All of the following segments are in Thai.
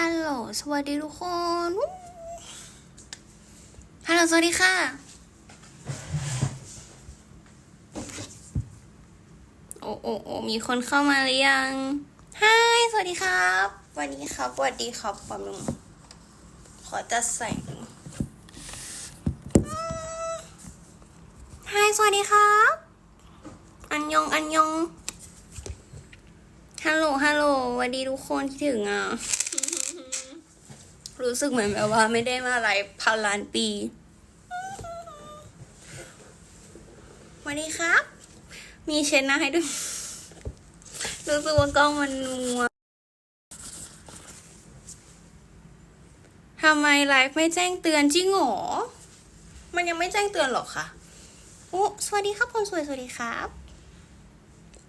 ฮัลโหล สวัสดีทุกคน ฮัลโหล สวัสดีค่ะ โอ้โอ้โอ้มีคนเข้ามาหรือยังฮายสวัสดีครับสวัสดีครับ สวัสดีครับปอมลุงขอจัดแสงฮายสวัสดีครับ อันยอง อันยอง ฮัลโหล ฮัลโหลสวัสดีทุกคนที่ถึงอะ รู้สึกเหมือนแบบว่าไม่ได้มาไลฟ์พันล้านปีสวัสดีครับ มีเช็ดหน้าให้ด้วยรู้สึกว่ากล้องมันนัวทำไมไลฟ์ไม่แจ้งเตือนจริงหรอ มันยังไม่แจ้งเตือนหรอคะโอ้สวัสดีครับคนสวยสวัสดีครับ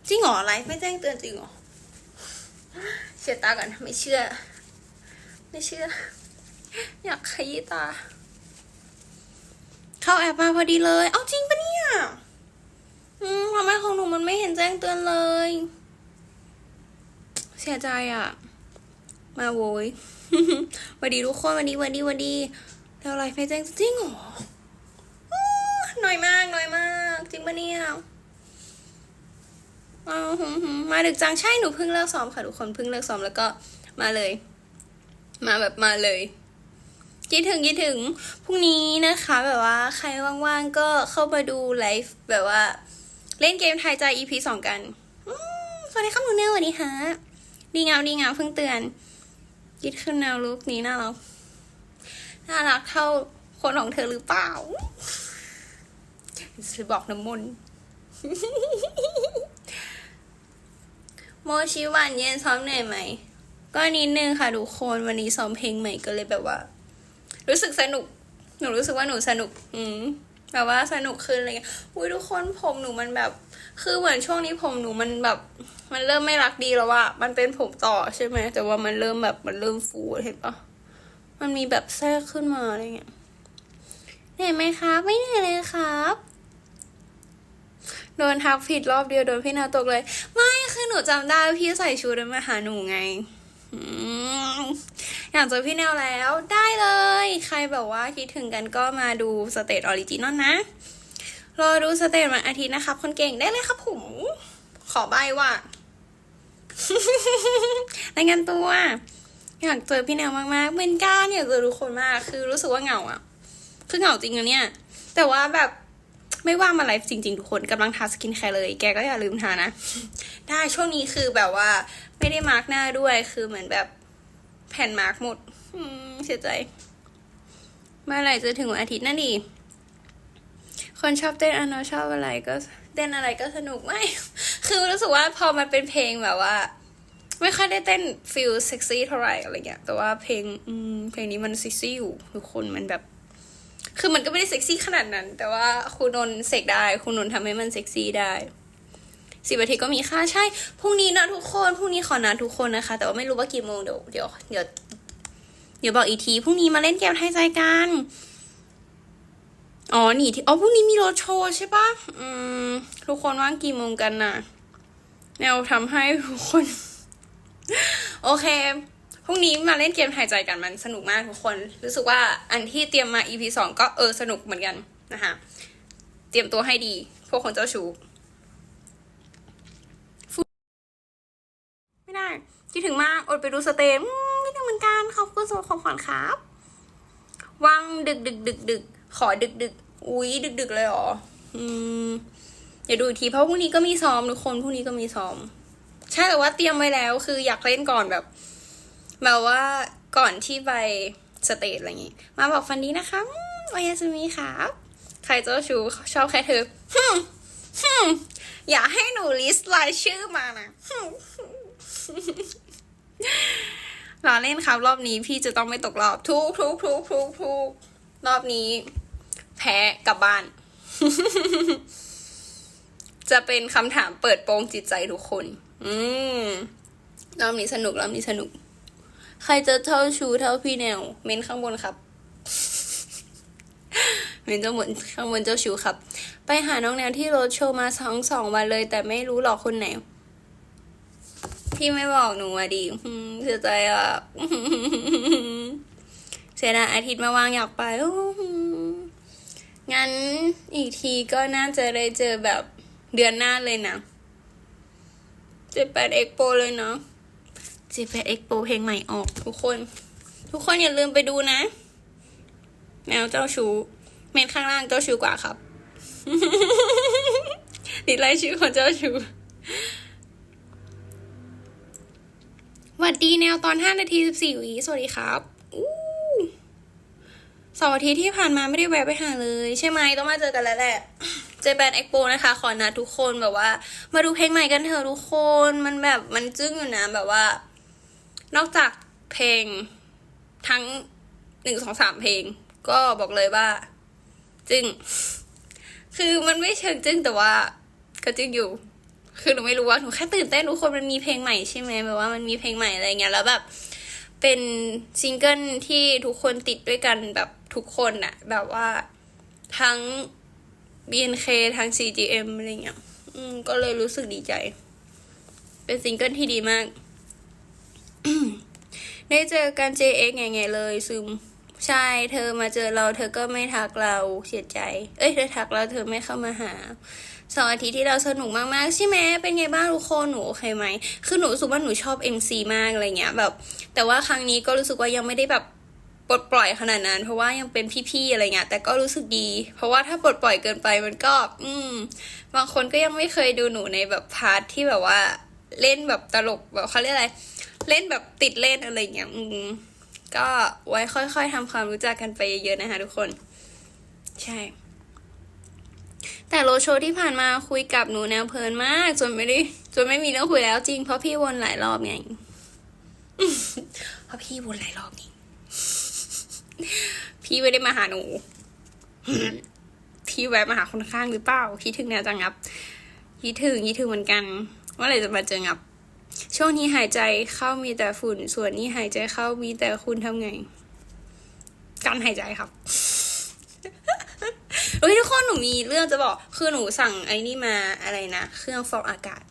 จริงหรอไลฟ์ไม่แจ้งเตือนจริงหรอเสียตากันไม่เชื่อ ไม่เชื่อ อยากขยี้ตา เข้าแอปมาพอดีเลย เอาจริงปะเนี่ยอืมทำไมของหนูมันไม่เห็นแจ้งเตือนเลย เสียใจอะ่ะ มาโวยสวัสดีทุกคนสวันดีสวันดีสวันดีแล้วอะไรไม่แจ้งจริงเหรออ้อหน่อยมากหน่อยมาก จริงปะเนี่ยอ้าวหืมหืมมาดึกจังใช่หนูเพิ่งเลิกซ้อมค่ะทุกคนเพิ่งเลิกซ้อมแล้วก็มาเลย มาแบบมาเลยคิดถึงคิดถึงพรุ่งนี้นะคะ แบบว่าใครว่างๆก็เข้ามาดูไลฟ์แบบว่า เล่นเกมทายใจ EP สองกันอืมสวัสดีครับหนูเนลสวัสดีฮะดีงามดีงามเพิ่งเตือนคิดขึ้นแนวลุกนี้น่ารักน่ารักเท่าคนของเธอหรือเปล่าจะบอกน้ำมนต์โมชิวานเย็นซ้อมเหนื่อยไหม ก็นิดนึงค่ะทุกคนวันนี้ซ้อมเพลงใหม่ก็เลยแบบว่า รู้สึกสนุก หนูรู้สึกว่าหนูสนุก อืมแบบว่าสนุกขึ้นอะไรเงี้ยอุ้ยทุกคนผมหนูมันแบบ คือเหมือนช่วงนี้ผมหนูมันแบบ มันเริ่มไม่รักดีแล้วว่ามันเป็นผมต่อใช่ไหมแต่ว่ามันเริ่มแบบมันเริ่มฟูเห็นปะมันมีแบบแทรกขึ้นมาอะไรเงี้ยเหนื่อยไหมครับไม่เหนื่อยเลยครับโดนทักผิดรอบเดียวโดนพี่นาตกเลย ไม่คือหนูจำได้พี่ใส่ชุดมาหาหนูไง อยากเจอพี่แนวแล้วได้เลย ใครแบบว่าคิดถึงกันก็มาดูสเตจออริจินอลนะ รอดูสเตจวันอาทิตย์นะครับ คนเก่งได้เลยครับผม ขอใบว่า รายงานตัว อยากเจอพี่แนวมากๆเหมือนกันอยากเจอทุกคนมาก คือรู้สึกว่าเหงาอะคือเหงาจริงนะเนี่ย แต่ว่าแบบไม่ว่ามาไลฟ์จริง ๆ ทุกคนกำลังทาสกินแคร์เลย แกก็อย่าลืมทานะ ได้ช่วงนี้คือแบบว่า ไม่ได้มาร์กหน้าด้วยคือเหมือนแบบ แผ่นมาร์กหมดเสียใจเมื่อไหร่จะถึงวันอาทิตย์นั่นดีคนชอบเต้นอันนอชอบอะไรก็เต้นอะไรก็สนุกไม่ คือรู้สึกว่าพอมันเป็นเพลงแบบว่า ไม่ค่อยได้เต้นฟิลเซ็กซี่เท่าไหร่อะไรเงี้ย แต่ว่าเพลงอืมเพลงนี้มันเซ็กซี่อยู่ทุกคนมันแบบ คือมันก็ไม่ได้เซ็กซี่ขนาดนั้น แต่ว่าคุณนนท์เสกได้ คุณนนท์ทำให้มันเซ็กซี่ได้ สิบนาทีก็มีค่าใช่พรุ่งนี้นะทุกคนพรุ่งนี้ขอนัดทุกคนนะคะ แต่ว่าไม่รู้ว่ากี่โมงเดี๋ยวเดี๋ยวเดี๋ยวเดี๋ยวบอกอีกทีพรุ่งนี้มาเล่นเกมไทยใจกันอ๋อหนีที่อ๋อพรุ่งนี้มีรถโชว์ใช่ปะอืมทุกคนว่างกี่โมงกันน่ะ แนวทำให้ทุกคน โอเคพรุ่งนี้มาเล่นเกมถ่ายใจกันมันสนุกมากทุกคน รู้สึกว่าอันที่เตรียมมา EP สองก็เออสนุกเหมือนกันนะคะ เตรียมตัวให้ดี พวกคนเจ้าชู้ ไม่ได้คิดถึงมากอดไปดูสเตมอืมไม่ได้เหมือนกันขอบคุณสำหรับของขวัญครับวางดึกดึกดึกดึกขอดึกดึกอุ๊ยดึกดึกเลยเหรออืมเดี๋ยวดูอีกทีเพราะพรุ่งนี้ก็มีซ้อมทุกคนพรุ่งนี้ก็มีซ้อม ใช่แต่ว่าเตรียมไว้แล้ว คืออยากเล่นก่อนแบบแบบว่าก่อนที่ไปสเตจอะไรอย่างงี้ มาบอกฟันดีนะคะอืมวายาซูมิครับใครเจ้าชู้ชอบแค่เธอฮึมฮึมอย่าให้หนูลิสต์รายชื่อมานะฮึม รอเล่นครับรอบนี้พี่จะต้องไม่ตกรอบทุกทุกทุกทุกทุกรอบนี้ แพ้กลับบ้าน จะเป็นคำถามเปิดโปงจิตใจทุกคน อืมรอบนี้สนุกรอบนี้สนุก ใครจะเท่าชูเท่าพี่แนว เม้นข้างบนครับ เม้นเจ้าบนข้างบนเจ้าชูครับ ไปหาน้องแนวที่รถโชว์มาสองสองวันเลย แต่ไม่รู้หรอกคนไหน พี่ไม่บอกหนูอะดิเสียใจอะเสียดายอาทิตย์มาวางอยากไปงั้นอีกทีก็น่าจะได้เจอแบบเดือนหน้าเลยนะเจ็ดแปดเอ็กโปเลยเนาะเจ็ดแปดเอ็กโปเพลงใหม่ออกทุกคน ทุกคนอย่าลืมไปดูนะ แมวเจ้าชู้เมนข้างล่างเจ้าชู้กว่าครับติดไล่ชื่อของเจ้าชู้ วัดดีแนวตอนห้านาทีสิบสี่วิสวัสดีครับอู้เสาร์อาทิตย์ที่ผ่านมาไม่ได้แวะไปหาเลย ใช่ไหมต้องมาเจอกันแล้วแหละเจแปนเอ็กโปนะคะ ขอนัดทุกคนแบบว่า มาดูเพลงใหม่กันเถอะทุกคนมันแบบมันจึ้งอยู่นะแบบว่า นอกจากเพลงทั้งหนึ่งสองสามเพลง ก็บอกเลยว่า จึ้งคือมันไม่เชิงจึ้งแต่ว่า ก็จึ้งอยู่ คือหนูไม่รู้ว่าหนูแค่ตื่นเต้นทุกคนมันมีเพลงใหม่ใช่ไหมแบบว่ามันมีเพลงใหม่อะไรเงี้ยแล้วแบบเป็นซิงเกิลที่ทุกคนติดด้วยกันแบบทุกคนอะแบบว่าทั้ง BNK ทั้ง CGM อะไรเงี้ยอืมก็เลยรู้สึกดีใจ เป็นซิงเกิลที่ดีมากได้เจอกัน JX ไงไงเลยซึมใช่เธอมาเจอเรา เธอก็ไม่ทักเราเสียใจ เอ้ยเธอทักเราเธอไม่เข้ามาหา สองอาทิตย์ที่เราสนุกมากๆ ใช่ไหมเป็นไงบ้างทุกคนหนูโอเคไหมคือหนูรู้สึกว่าหนูชอบ MC มากอะไรเงี้ยแบบแต่ว่าครั้งนี้ก็รู้สึกว่ายังไม่ได้แบบปลดปล่อยขนาดนั้น เพราะว่ายังเป็นพี่ๆอะไรเงี้ยแต่ก็รู้สึกดี เพราะว่าถ้าปลดปล่อยเกินไปมันก็ อืม บางคนก็ยังไม่เคยดูหนูในแบบพาร์ทที่แบบว่าเล่นแบบตลกแบบเขาเรียกอะไร เล่นแบบติดเล่นอะไรเงี้ยอืมก็ไว้ค่อยๆทำความรู้จักกันไปเยอะๆนะคะทุกคน ใช่ แต่โรดโชว์ที่ผ่านมาคุยกับหนูแนวเพลินมาก จนไม่ได้จนไม่มีเรื่องคุยแล้วจริง เพราะพี่วนหลายรอบไงเพราะพี่วนหลายรอบนี่พี่ไม่ได้มาหาหนูพี่แวะมาหาคนข้างหรือเปล่าคิดถึงแนวจังงับคิดถึงคิดถึงเหมือนกันเมื่อไหร่จะมาเจองับ ช่วงนี้หายใจเข้ามีแต่ฝุ่น ส่วนนี้หายใจเข้ามีแต่คุณทำไง การหายใจครับ เฮ้ยทุกคนหนูมีเรื่องจะบอก คือหนูสั่งไอ้นี่มาอะไรนะ เครื่องฟอกอากาศ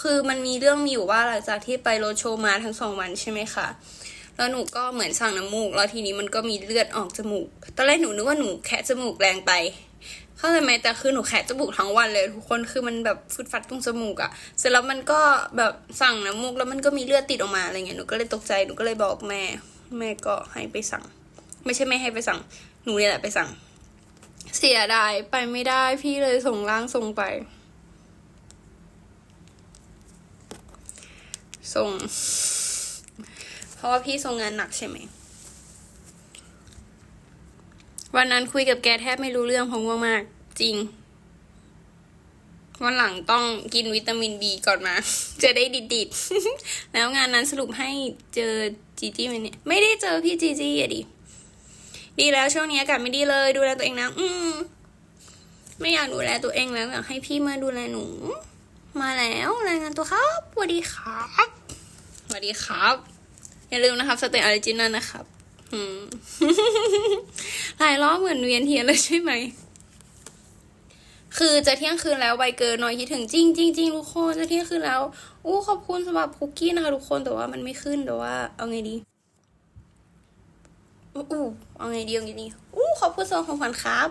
คือมันมีเรื่องมีอยู่ว่าหลังจากที่ไปโรดโชว์มาทั้งสองวันใช่ไหมคะแล้วหนูก็เหมือนสั่งน้ำมูก แล้วทีนี้มันก็มีเลือดออกจมูก ตอนแรกหนูนึกว่าหนูแคะจมูกแรงไป เข้าใจไหมแต่คือหนูแคะจมูกทั้งวันเลยทุกคน คือมันแบบฟุดฟัดตรงจมูกอะเสร็จแล้วมันก็แบบสั่งน้ำมูกแล้วมันก็มีเลือดติดออกมาอะไรเงี้ย หนูก็เลยตกใจ หนูก็เลยบอกแม่ แม่ก็ให้ไปสั่ง ไม่ใช่แม่ให้ไปสั่ง หนูเนี่ยแหละไปสั่ง เสียดายไปไม่ได้พี่เลยส่งร่างส่งไป ส่ง เพราะว่าพี่ส่งงานหนักใช่ไหม วันนั้นคุยกับแกแทบไม่รู้เรื่องเพราะง่วงมาก จริง วันหลังต้องกินวิตามินบีก่อนมา จะได้ดิดๆแล้วงานนั้นสรุปให้เจอจีจี้ไหมเนี่ย ไม่ได้เจอพี่จีจี้อะดิ ดีแล้วช่วงนี้อากาศไม่ดีเลย ดูแลตัวเองนะ อืม ไม่อยากดูแลตัวเองแล้วอยากให้พี่มาดูแลหนู มาแล้วรายงานตัวครับสวัสดีครับสวัสดีครับ อย่าลืมนะครับสเตย์ออริจินัลนะครับหลายรอบเหมือนเวียนเทียนเลยใช่ไหม คือจะเที่ยงคืนแล้วใบเกินหน่อยคิดถึงจริงจริงจริงทุกคนจะเที่ยงคืนแล้ว อู้ขอบคุณสำหรับคุกกี้นะคะทุกคนแต่ว่ามันไม่ขึ้นแต่ว่าเอาไงดี อู้เอาไงดีเอาไงดีอู้ขอบคุณสำหรับของขวัญครับ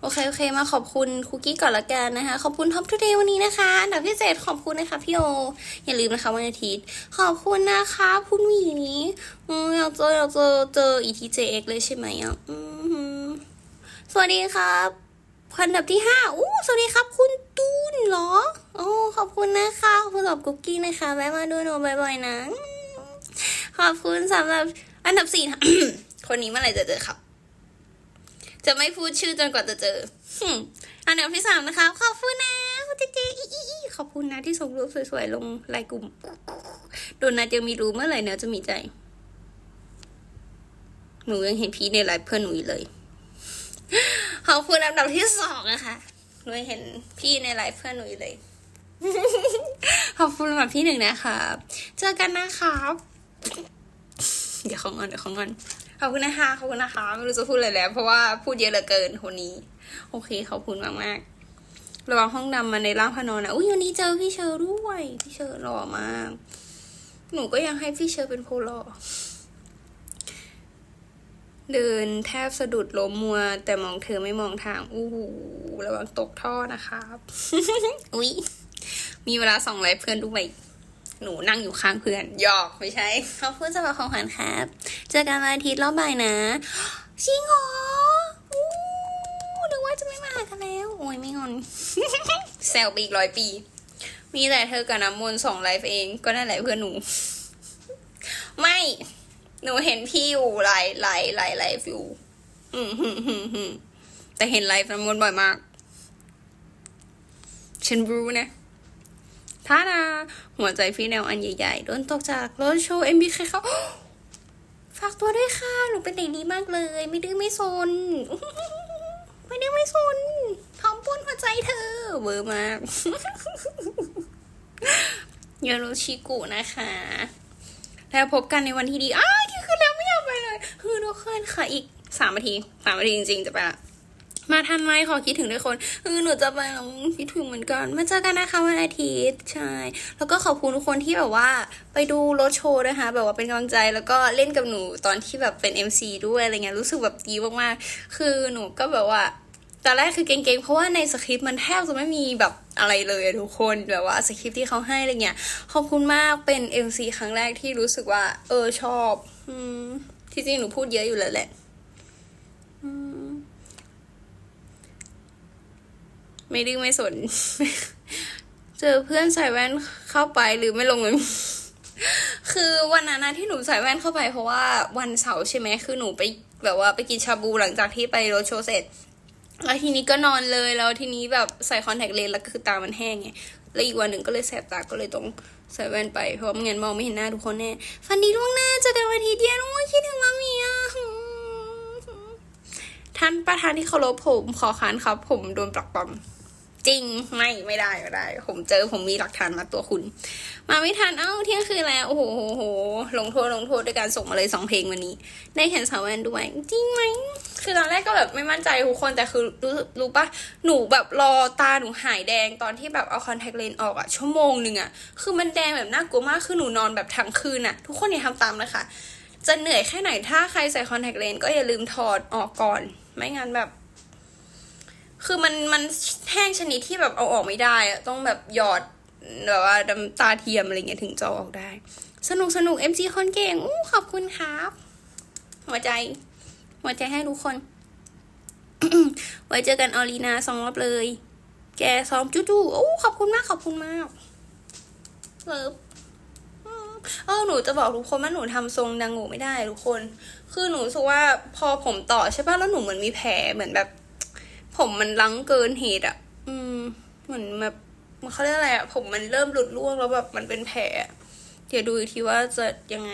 โอเคโอเค มาขอบคุณคุกกี้ก่อนละกันนะคะ ขอบคุณท็อปทูเดย์วันนี้นะคะอันดับพิเศษขอบคุณนะคะพี่โอ อย่าลืมนะคะวันอาทิตย์ ขอบคุณนะคะคุณหมีอยากเจออยากเจอเจอ ETJX เลยใช่ไหมอะอืมสวัสดีครับอันดับที่ห้าอู้สวัสดีครับ คุณตูนเหรอ โอ้ขอบคุณนะคะขอบคุณสำหรับคุกกี้นะคะแวะมาดูหนูบ่อยๆนะ ขอบคุณสำหรับอันดับสี่ คนนี้เมื่อไหร่จะเจอครับ จะไม่พูดชื่อจนกว่าจะเจออันดับที่สามนะคะ ขอบคุณนะคุณเจเจอีอีอีขอบคุณนะที่ส่งรูปสวยๆ ลงไลน์กลุ่มโดนนะจะมีรู้เมื่อไหร่เนอะจะมีใจ หนูยังเห็นพีในไลฟ์เพื่อนหนูอยู่เลย ขอบคุณอันดับที่สองนะคะหนูเห็นพี่ในไลฟ์เพื่อนหนูอยู่เลย ขอบคุณอันดับที่หนึ่งนะครับ เจอกันนะครับ เดี๋ยวขางอนเดี๋ยวขางอน ขอบคุณนะคะขอบคุณนะคะ ไม่รู้จะพูดอะไรแล้ว เพราะว่าพูดเยอะเหลือเกินคนนี้ โอเคขอบคุณมากมากๆระวังห้องดำมาในร่างพนอนนะอุ้ยวันนี้เจอพี่เชอร์ด้วย พี่เชอร์หล่อมาก หนูก็ยังให้พี่เชอร์เป็นโพลอเดินแทบสะดุดล้มมัว แต่มองเธอไม่มองทางอู้หูระวังตกท่อนะครับ อุ๊ยมีเวลาส่องไลฟ์เพื่อนด้วย หนูนั่งอยู่ข้างเพื่อนหยอกไม่ใช่ขอบคุณสำหรับของขวัญครับ เจอกันวันอาทิตย์รอบบ่ายนะจริงเหรอนึกว่าจะไม่มาหากันแล้ว โอ้ยไม่งอนแซวไปอีกร้อยปี มีแต่เธอกับน้ำมนต์สองไลฟ์เองก็นั่นแหละเพื่อนหนู ไม่ หนูเห็นพี่อยู่หลายหลายหลายไลฟ์อยู่อืมแต่เห็นไลฟ์น้ำมนต์บ่อยมาก ฉันรู้นะ ท่าดาหัวใจพีแนวอันใหญ่ๆโดนตกจากรถโชว์ MBK เขาฝากตัวด้วยค่ะ หนูเป็นเด็กดีมากเลย ไม่ดื้อไม่ซน ไม่ดื้อไม่ซนพร้อมป้นหัวใจเธอเวอร์มากโยโรชิกุนะคะแล้วพบกันในวันที่ดี อ้าวที่คือแล้วไม่อยากไปเลย คือทุกคนค่ะอีกสามนาทีสามนาทีจริงๆ จะไปละ มาทันไหมขอคิดถึงทุกคนเออหนูจะไปแล้วคิดถึงเหมือนกัน มาเจอกันนะคะวันอาทิตย์ใช่ แล้วก็ขอบคุณทุกคนที่แบบว่าไปดูรถโชว์นะคะแบบว่าเป็นกำลังใจแล้วก็เล่นกับหนูตอนที่แบบเป็น MC ด้วยอะไรเงี้ยรู้สึกแบบดีมากๆคือหนูก็แบบว่าตอนแรกคือเก่งๆ เพราะว่าในสคริปต์มันแทบจะไม่มีแบบอะไรเลยทุกคนแบบว่าสคริปต์ที่เขาให้อะไรเงี้ยขอบคุณมากเป็น MC ครั้งแรกที่รู้สึกว่า เออชอบ อืมที่จริงหนูพูดเยอะอยู่แล้วแหละอืม ไม่ดื้อไม่สน เจอเพื่อนใส่แว่นเข้าไปหรือไม่ลงเลยคือวันนั้นนะที่หนูใส่แว่นเข้าไปเพราะว่าวันเสาร์ใช่ไหมคือหนูไปแบบว่าไปกินชาบูหลังจากที่ไปรถโชว์เสร็จแล้วทีนี้ก็นอนเลยแล้วทีนี้แบบใส่คอนแทคเลนส์แล้วก็คือตามันแห้งไงแล้วอีกวันหนึ่งก็เลยแสบตาก็เลยต้องใส่แว่นไปเพราะว่าไม่งั้นมองไม่เห็นหน้าทุกคนแน่ฟันดีล่วงหน้าเจอกันวันอาทีเดียวโอ้ยคิดถึงมามีอะท่านประธานที่เคารพผมขอค้านครับ ผมโดนปลักปลอม จริงไม่ไม่ได้ไม่ได้ ผมเจอผมมีหลักฐานมาตัวคุณ มาไม่ทันเอ้าเที่ยงคืนแล้วโอ้โหโหโหลงโทษลงโทษด้วยการส่งมาเลยสองเพลงวันนี้ ได้เห็นสาวแวนด้วยจริงไหมคือตอนแรกก็แบบไม่มั่นใจทุกคนแต่คือรู้รู้ปะหนูแบบรอตาหนูหายแดงตอนที่แบบเอาคอนแทคเลนส์ออกอะชั่วโมงหนึ่งอะคือมันแดงแบบน่ากลัวมากคือหนูนอนแบบทั้งคืนอะทุกคนอย่าทำตามเลยค่ะจะเหนื่อยแค่ไหนถ้าใครใส่คอนแทคเลนส์ก็อย่าลืมถอดออกก่อน ไม่งั้นแบบ คือมันมันแห้งชนิดที่แบบเอาออกไม่ได้อะต้องแบบหยอดแบบว่าน้ำตาเทียมอะไรเงี้ยถึงจะออกได้ สนุกสนุก MC คนเก่งอู้ขอบคุณครับ หัวใจ หัวใจให้ทุกคน ไว้เจอกันออลีนาสองรอบเลย แกซ้อมจู้จู้โอ้ขอบคุณมากขอบคุณมากเลิฟเออหนูจะบอกทุกคนว่าหนูทำทรงดังโง่ไม่ได้ทุกคน คือหนูรู้สึกว่าพอผมต่อใช่ป่ะแล้วหนูเหมือนมีแผลเหมือนแบบ ผมมันลังเกินเหตุอะ อืม เหมือนแบบมันเขาเรียกอะไรอะ ผมมันเริ่มหลุดร่วงแล้วแบบมันเป็นแผล เดี๋ยวดูอีกทีว่าจะยังไง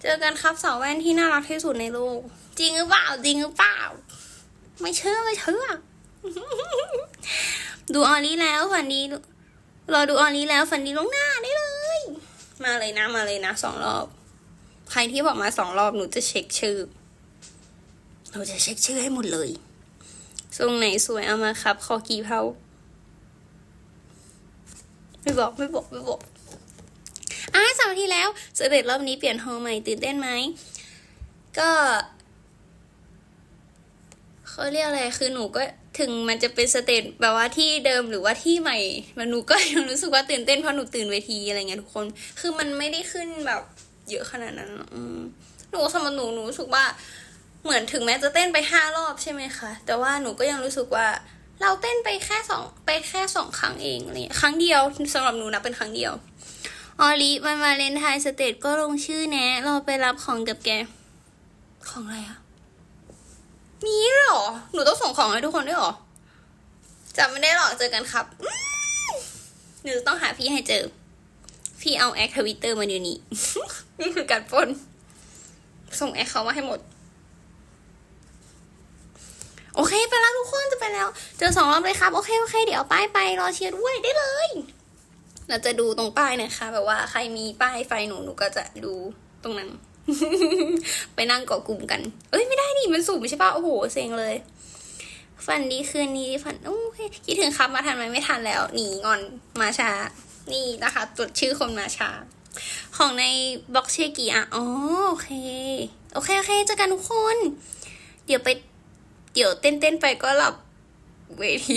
เจอกันครับสาวแว่นที่น่ารักที่สุดในโลก จริงหรือเปล่า จริงหรือเปล่า ไม่เชื่อไม่เชื่อ ดูออลี่แล้วฝันดี รอดูออลี่แล้วฝันดีลงหน้าได้เลย มาเลยนะมาเลยนะสองรอบ ใครที่บอกมาสองรอบหนูจะเช็คชื่อหนูจะเช็คชื่อให้หมดเลย ทรงไหนสวยเอามาครับ ขอกี่เผาไม่บอกไม่บอกไม่บอกอะสามนาทีแล้วเสด็จรอบนี้เปลี่ยนฮอลใหม่ตื่นเต้นไหม ก็เขาเรียกอะไรคือหนูก็ถึงมันจะเป็นสเตจแบบว่าที่เดิมหรือว่าที่ใหม่มันหนูก็ยังรู้สึกว่าตื่นเต้นเพราะหนูตื่นเวทีอะไรเงี้ยทุกคน คือมันไม่ได้ขึ้นแบบเยอะขนาดนั้นหรอกอืมหนูสำหรับหนูหนูรู้สึกว่า เหมือนถึงแม้จะเต้นไปห้ารอบใช่ไหมคะ แต่ว่าหนูก็ยังรู้สึกว่า เราเต้นไปแค่สองไปแค่สองครั้งเองอะไรเงี้ยครั้งเดียวสำหรับหนูนะเป็นครั้งเดียวออลิวันวาเลนไทน์สเตจก็ลงชื่อแนะเราไปรับของกับแก ของอะไรอะมีหรอ หนูต้องส่งของให้ทุกคนด้วยหรอจำไม่ได้หรอกเจอกันครับหนูต้องหาพี่ให้เจอ พี่เอาแอคทวิตเตอร์มาเดี๋ยวนี้ นี่คือการปนส่งแอคเขามาให้หมด โอเคไปแล้วทุกคนจะไปแล้ว เจอสองรอบเลยครับ โอเคโอเค เดี๋ยวป้ายไปรอเชียร์ด้วยได้เลย เราจะดูตรงป้ายนะคะ แบบว่าใครมีป้ายไฟหนูหนูก็จะดูตรงนั้น ไปนั่งเกาะกลุ่มกัน เอ้ยไม่ได้ดิมันสูงใช่ป่ะโอ้โหเซ็งเลยฝันดีคืนนี้ฝันโอเคคิดถึงครับมาทันไหมไม่ทันแล้วหนีงอนมาช้านี่นะคะจดชื่อคนมาช้าของในบล็อกเชกีอะอ๋อโอเค โอเคโอเคเจอกันทุกคน เดี๋ยวไป เดี๋ยวเต้นเต้นๆไปก็หลับเวที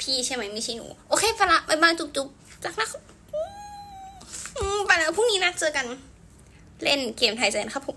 พี่ใช่ไหมไม่ใช่หนู โอเคไปละบายบายจุ๊บจุ๊บจากนะครับไปแล้วพรุ่งนี้นะเจอกัน เล่นเกมไทยเจนครับผม